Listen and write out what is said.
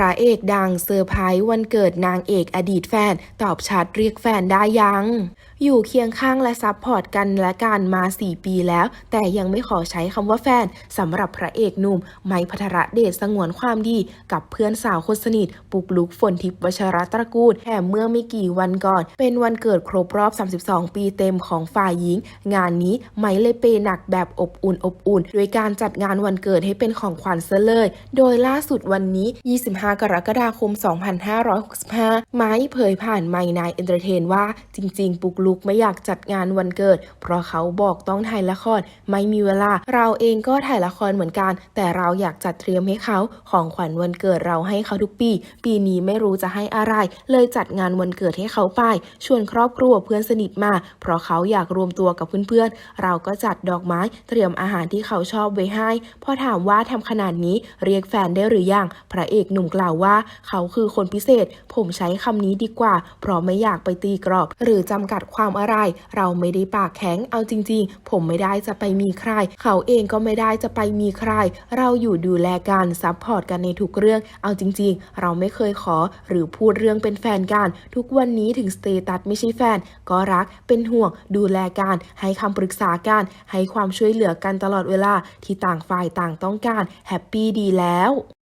พระเอกดังเซอร์ไพรส์วันเกิดนางเอกอดีตแฟน ตอบชัดเรียกแฟนได้ยัง อยู่เคียงข้างและซับพอร์ตกันและกันมา 4 ปีแล้ว แต่ยังไม่ขอใช้คำว่าแฟนสำหรับพระเอกหนุ่ม ไม้พัทระเดชสงวนความดี กับเพื่อนสาวคนสนิท ปุกลุกฝนทิพย์วชรตระกูลแถมเมื่อไม่กี่วันก่อน เป็นวันเกิดครบรอบ 32 ปีเต็มของฝ่ายหญิง งานนี้ไม้เลยเปยหนักแบบอบอุ่นอบอุ่นโดยการจัดงานวันเกิดให้เป็นของขวัญซะเลย โดยล่าสุดวันนี้ 25กรกฎาคม 2565 ไม้เผยผ่านไมนายเอนเตอร์เทนว่าจริง ๆ ปุกลุกไม่อยากจัดงานวันเกิด เพราะเขาบอกต้องถ่ายละครไม่มีเวลา เราเองก็ถ่ายละครเหมือนกัน แต่เราอยากจัดเตรียมให้เขาของขวัญวันเกิดเราให้เขาทุกปี ปีนี้ไม่รู้จะให้อะไร เลยจัดงานวันเกิดให้เขาไป ชวนครอบครัวเพื่อนสนิทมา เพราะเขาอยากรวมตัวกับเพื่อนๆ เราก็จัดดอกไม้เตรียมอาหารที่เขาชอบไว้ให้ พอถามว่าทำขนาดนี้เรียกแฟนได้หรือยัง พระเอกหนุ่มกล่าวว่า เขาคือคนพิเศษ ผมใช้คำนี้ดีกว่า เพราะไม่อยากไปตีกรอบ หรือจำกัดความอะไร เราไม่ได้ปากแข็งเอาจริง ๆ ผมไม่ได้จะไปมีใคร เขาเองก็ไม่ได้จะไปมีใคร เราอยู่ดูแลกันซัพพอร์ตกันในทุกเรื่อง เอาจริง ๆ เราไม่เคยขอหรือพูดเรื่องเป็นแฟนกัน ทุกวันนี้ถึงสเตตัสไม่ใช่แฟน ก็รักเป็นห่วง ดูแลกันให้คำปรึกษากันให้ความช่วยเหลือกันตลอดเวลาที่ต่างฝ่ายต่างต้องการแฮปปี้ดีแล้ว